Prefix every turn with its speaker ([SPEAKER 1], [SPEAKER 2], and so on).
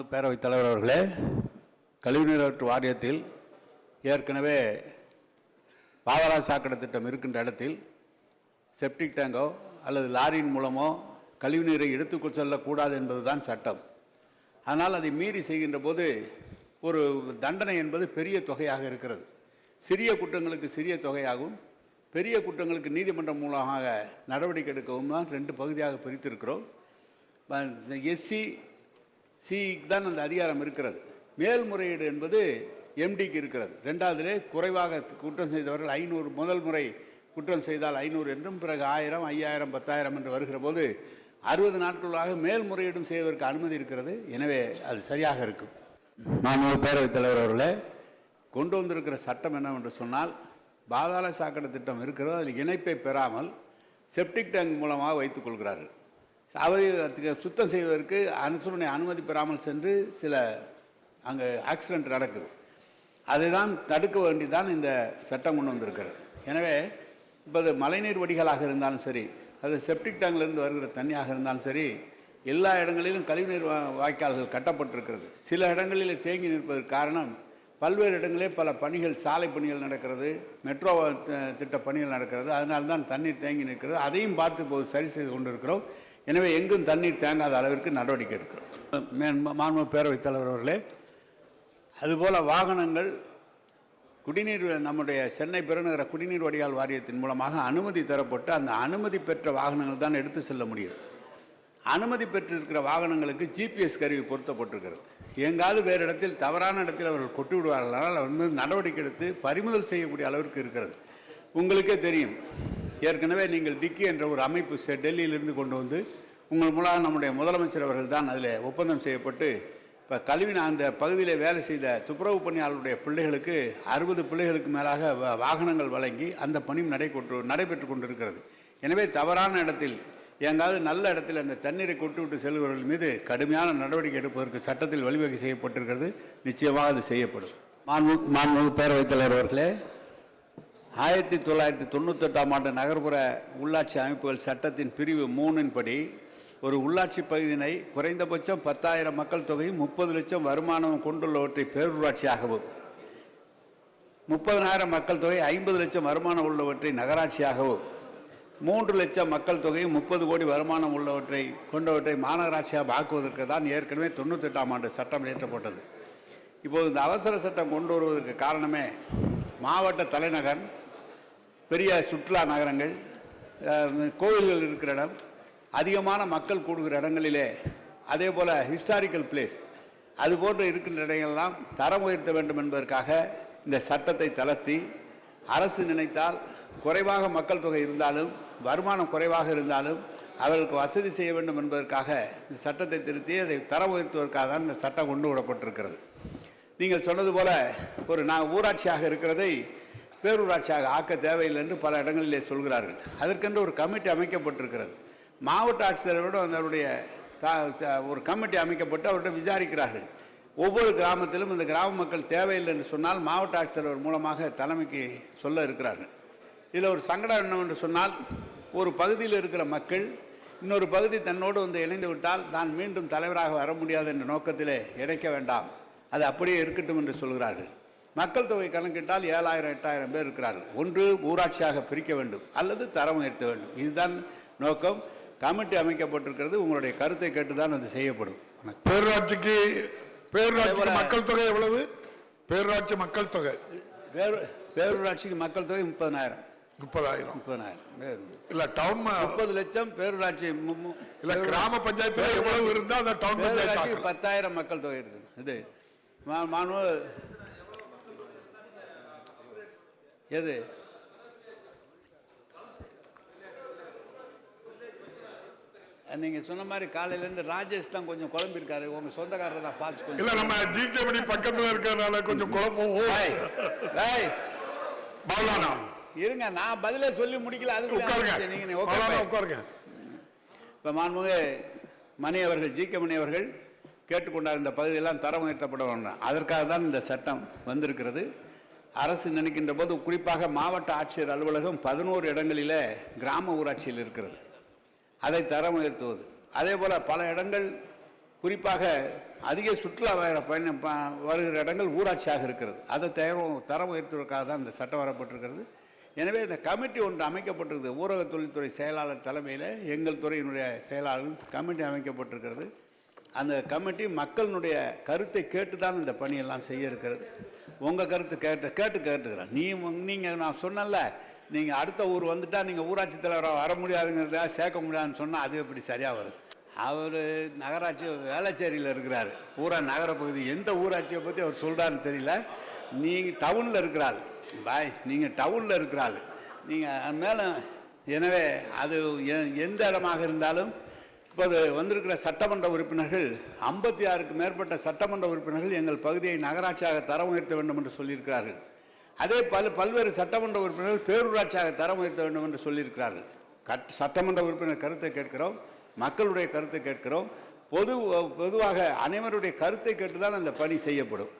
[SPEAKER 1] மாண்பு பேரவைத் தலைவர் அவர்களே கழிவுநீரற்று வாரியத்தில் ஏற்கனவே பாவரா சாக்கடை திட்டம் இருக்கின்ற இடத்தில் செப்டிக் டேங்கோ அல்லது லாரியின் மூலமோ கழிவுநீரை எடுத்துக்கொள் செல்லக்கூடாது என்பதுதான் சட்டம். ஆனால் அதை மீறி செய்கின்ற போது ஒரு தண்டனை என்பது பெரிய தொகையாக இருக்கிறது. சிறிய குற்றங்களுக்கு சிறிய தொகையாகவும் பெரிய குற்றங்களுக்கு நீதிமன்றம் மூலமாக நடவடிக்கை எடுக்கவும் தான் ரெண்டு பகுதியாக பிரித்திருக்கிறோம். எஸ்சி சிக்கு தான் அந்த அதிகாரம் இருக்கிறது. மேல்முறையீடு என்பது எம்டிக்கு இருக்கிறது. ரெண்டாவதிலே குறைவாக குற்றம் செய்தவர்கள் ஐநூறு முதல் முறை குற்றம் செய்தால் ஐநூறு என்றும் பிறகு ஆயிரம் ஐயாயிரம் பத்தாயிரம் என்று வருகிற போது அறுபது நாட்களாக மேல்முறையீடும் செய்வதற்கு அனுமதி இருக்கிறது. எனவே அது சரியாக இருக்கும். மாண்பு பேரவைத் தலைவர் அவர்களே. கொண்டு வந்திருக்கிற சட்டம் என்னவென்று சொன்னால் பாதாள சாக்கடை திட்டம் இருக்கிறது. அதில் இணைப்பை பெறாமல் செப்டிக் டேங்க் மூலமாக வைத்துக் கொள்கிறார்கள் சுத்தம் செய்வதற்கு அனுசரணை அனுமதி பெறாமல் சென்று சில அங்கே ஆக்சிடென்ட் நடக்குது. அதுதான் தடுக்க வேண்டிதான் இந்த சட்டம் கொண்டு வந்திருக்கிறது. எனவே இப்போ அது மழைநீர் வடிகளாக இருந்தாலும் சரி அது செப்டிக் டேங்க்லேருந்து வருகிற தண்ணியாக இருந்தாலும் சரி எல்லா இடங்களிலும் கழிவுநீர் வா- வாய்க்கால்கள் கட்டப்பட்டிருக்கிறது. சில இடங்களில் தேங்கி நிற்பதற்கு காரணம் பல்வேறு இடங்களே பல பணிகள் சாலை பணிகள் நடக்கிறது மெட்ரோ திட்ட பணிகள் நடக்கிறது அதனால தான் தண்ணீர் தேங்கி நிற்கிறது. அதையும் பார்த்து இப்போது சரி செய்து கொண்டிருக்கிறோம். எனவே எங்கும் தண்ணீர் தேங்காத அளவிற்கு நடவடிக்கை எடுக்கிறோம். மேன் மாண்பு பேரவைத் தலைவர் அவர்களே அதுபோல் வாகனங்கள் குடிநீர் நம்முடைய சென்னை பெருநகர குடிநீர் வடிகால் வாரியத்தின் மூலமாக அனுமதி தரப்பட்டு அந்த அனுமதி பெற்ற வாகனங்கள் தான் எடுத்து செல்ல முடியும். அனுமதி பெற்றிருக்கிற வாகனங்களுக்கு ஜிபிஎஸ் கருவி பொருத்தப்பட்டிருக்கிறது. எங்காவது வேறு இடத்தில் தவறான இடத்தில் அவர்கள் கொட்டி விடுவார்களானால் அவர் வந்து நடவடிக்கை எடுத்து பறிமுதல் செய்யக்கூடிய அளவிற்கு இருக்கிறது. உங்களுக்கே தெரியும் ஏற்கனவே நீங்கள் டிக்கி என்ற ஒரு அமைப்பு செ- டெல்லியிலிருந்து கொண்டு வந்து உங்கள் மூலம் நம்முடைய முதலமைச்சர் அவர்கள் தான் அதில் ஒப்பந்தம் செய்யப்பட்டு இப்போ கல்வின அந்த பகுதியில் வேலை செய்த துப்புரவு பணியாளருடைய பிள்ளைகளுக்கு அறுபது பிள்ளைகளுக்கு மேலாக வ- வாகனங்கள் வழங்கி அந்த பணியும் நடைபெற்று நடைபெற்று கொண்டிருக்கிறது. எனவே தவறான இடத்தில் எங்காவது நல்ல இடத்தில் அந்த தண்ணீரை கொட்டு விட்டு செல்பவர்கள் மீது கடுமையான நடவடிக்கை எடுப்பதற்கு சட்டத்தில் வழிவகை செய்யப்பட்டிருக்கிறது. நிச்சயமாக அது செய்யப்படும். மாண்பு மாண்பு பேரவைத் தலைவர் அவர்களே ஆயிரத்தி தொள்ளாயிரத்தி தொண்ணூத்தெட்டாம் ஆண்டு நகர்ப்புற உள்ளாட்சி அமைப்புகள் சட்டத்தின் பிரிவு மூணின் படி ஒரு உள்ளாட்சி பகுதியினை குறைந்தபட்சம் பத்தாயிரம் மக்கள் தொகையும் முப்பது லட்சம் வருமானம் கொண்டுள்ளவற்றை பேரூராட்சியாகவும் முப்பதனாயிரம் மக்கள் தொகை ஐம்பது லட்சம் வருமானம் உள்ளவற்றை நகராட்சியாகவும் மூன்று லட்சம் மக்கள் தொகையும் முப்பது கோடி வருமானம் உள்ளவற்றை கொண்டவற்றை மாநகராட்சியாக ஆக்குவதற்கு தான் ஏற்கனவே தொண்ணூத்தெட்டாம் ஆண்டு சட்டம் இயற்றப்பட்டது. இப்போது இந்த அவசர சட்டம் கொண்டு வருவதற்கு காரணமே மாவட்ட தலைநகர் பெரிய சுற்றுலா நகரங்கள் கோவில்கள் இருக்கிற இடம் அதிகமான மக்கள் கூடுகிற இடங்களிலே அதே போல் ஹிஸ்டாரிக்கல் பிளேஸ் அது போன்று இருக்கின்ற இடங்கள்லாம் தரம் உயர்த்த வேண்டும் என்பதற்காக இந்த சட்டத்தை தளர்த்தி அரசு நினைத்தால் குறைவாக மக்கள் தொகை இருந்தாலும் வருமானம் குறைவாக இருந்தாலும் அவர்களுக்கு வசதி செய்ய வேண்டும் என்பதற்காக இந்த சட்டத்தை திருத்தி அதை தரம் உயர்த்துவதற்காக தான் இந்த சட்டம் கொண்டு விடப்பட்டிருக்கிறது. நீங்கள் சொன்னது போல ஒரு நான் ஊராட்சியாக இருக்கிறதை பேரூராட்சியாக ஆக்க தேவையில்லை என்று பல இடங்களிலே சொல்கிறார்கள். அதற்கென்று ஒரு கமிட்டி அமைக்கப்பட்டிருக்கிறது. மாவட்ட ஆட்சித்தலைவரோடு அவருடைய ச- ஒரு கமிட்டி அமைக்கப்பட்டு அவர்கிட்ட விசாரிக்கிறார்கள். ஒவ்வொரு கிராமத்திலும் இந்த கிராம மக்கள் தேவையில்லை என்று சொன்னால் மாவட்ட ஆட்சித்தலைவர் மூலமாக தலைமைக்கு சொல்ல இருக்கிறார்கள். இதில் ஒரு சங்கடம் என்னவென்று சொன்னால் ஒரு பகுதியில் இருக்கிற மக்கள் இன்னொரு பகுதி தன்னோடு வந்து இணைந்து விட்டால் தான் மீண்டும் தலைவராக வர முடியாது என்ற நோக்கத்திலே இணைக்க வேண்டாம். அது அப்படியே இருக்கட்டும் என்று சொல்கிறார்கள். மக்கள் தொகை கணக்கிட்டால் ஏழாயிரம் எட்டாயிரம் பேர் இருக்கிறார்கள். ஒன்று ஊராட்சியாக பிரிக்க வேண்டும் அல்லது தரம் உயர்த்த வேண்டும். இதுதான் நோக்கம். கமிட்டி அமைக்கப்பட்டிருக்கிறது. உங்களுடைய கருத்தை கேட்டுதான் அது செய்யப்படும்.
[SPEAKER 2] பேரூராட்சிக்கு
[SPEAKER 1] அதேபோல-
[SPEAKER 2] மக்கள் தொகை எவ்வளவு? பேரூராட்சி மக்கள் தொகை.
[SPEAKER 1] பேரு பேரூராட்சிக்கு மக்கள் தொகை முப்பதனாயிரம்.
[SPEAKER 2] முப்பதாயிரம்.
[SPEAKER 1] முப்பதனாயிரம். பேர்
[SPEAKER 2] இல்ல டவுன்
[SPEAKER 1] முப்பது லட்சம் பேரூராட்சி
[SPEAKER 2] இல்ல கிராம பஞ்சாயத்துல எவ்வளவு இருந்தா அந்த டவுன் பஞ்சாயத்து.
[SPEAKER 1] பத்தாயிரம் மக்கள் தொகை இருக்கு இது மா- மாண்பு எது? நீங்க சொன்ன மாதிரி காலையில இருந்து ராஜேஷ் தான் கொஞ்சம் குழம்பிருக்காரு உங்க சொந்தக்காரர் தான் பார்த்து
[SPEAKER 2] இல்ல நம்ம ஜிகே மணி பக்கத்துல இருக்கிறதுனால கொஞ்சம் குழப்பம். மௌலானா
[SPEAKER 1] இருங்க நான் பதிலே சொல்லி முடிக்கல.
[SPEAKER 2] உட்காருங்க.
[SPEAKER 1] அதுக்கு நீங்க.
[SPEAKER 2] உட்காருங்க.
[SPEAKER 1] இப்போ மாண்புமிகு மணி அவர்கள் ஜி கே மணி அவர்கள் கேட்டுக்கொண்டார் இந்த பகுதியெல்லாம் தரம் உயர்த்தப்பட வேண்டும் அதற்காக தான் இந்த சட்டம் வந்திருக்கிறது. அரசு நினைக்கின்ற போது குறிப்பாக மாவட்ட ஆட்சியர் அலுவலகம் பதினோரு இடங்களில் கிராம ஊராட்சியில் இருக்கிறது. அதை தரம் உயர்த்துவது அதே போல் பல இடங்கள் குறிப்பாக அதிக சுற்றுலா பயணம் வருகிற இடங்கள் ஊராட்சியாக இருக்கிறது. அதை தரம் தரம் உயர்த்துவதற்காக தான் இந்த சட்டம் வரப்பட்டிருக்கிறது. எனவே இந்த கமிட்டி ஒன்று அமைக்கப்பட்டிருக்கிறது ஊரக தொழில்துறை செயலாளர் தலைமையில் எங்கள் துறையினுடைய செயலாளர் கமிட்டி அமைக்கப்பட்டிருக்கிறது. அந்த கமிட்டி மக்களினுடைய கருத்தை கேட்டு தான் இந்த பணியெல்லாம் செய்ய இருக்கிறது. உங்கள் கருத்து கேட்டு கேட்டு கேட்டுக்கிறேன். நீ நீங்கள் நான் சொன்னல நீங்கள் அடுத்த ஊர் வந்துட்டால் நீங்கள் ஊராட்சி தலைவராக வர முடியாதுங்கிறதா சேர்க்க முடியாதுன்னு சொன்னால் அது எப்படி சரியாக வரும்? அவர் நகராட்சி வேளச்சேரியில் இருக்கிறார். பூரா நகரப்பகுதி எந்த ஊராட்சியை பற்றி அவர் சொல்கிறாருன்னு தெரியல. நீங்கள் டவுனில் இருக்கிறாள். பாய் நீங்கள் டவுனில் இருக்கிறாள். நீங்கள் மேலே எனவே அது எந்த இடமாக இருந்தாலும் இப்போது வந்திருக்கிற சட்டமன்ற உறுப்பினர்கள் ஐம்பத்தி ஆறுக்கு மேற்பட்ட சட்டமன்ற உறுப்பினர்கள் எங்கள் பகுதியை நகராட்சியாக தரம் உயர்த்த வேண்டும் என்று சொல்லியிருக்கிறார்கள். அதே பல பல்வேறு சட்டமன்ற உறுப்பினர்கள் பேரூராட்சியாக தரம் உயர்த்த வேண்டும் என்று சொல்லியிருக்கிறார்கள். கட் சட்டமன்ற உறுப்பினர் கருத்தை கேட்கிறோம் மக்களுடைய கருத்தை கேட்கிறோம். பொது பொதுவாக அனைவருடைய கருத்தை கேட்டுதான் அந்த பணி செய்யப்படும்.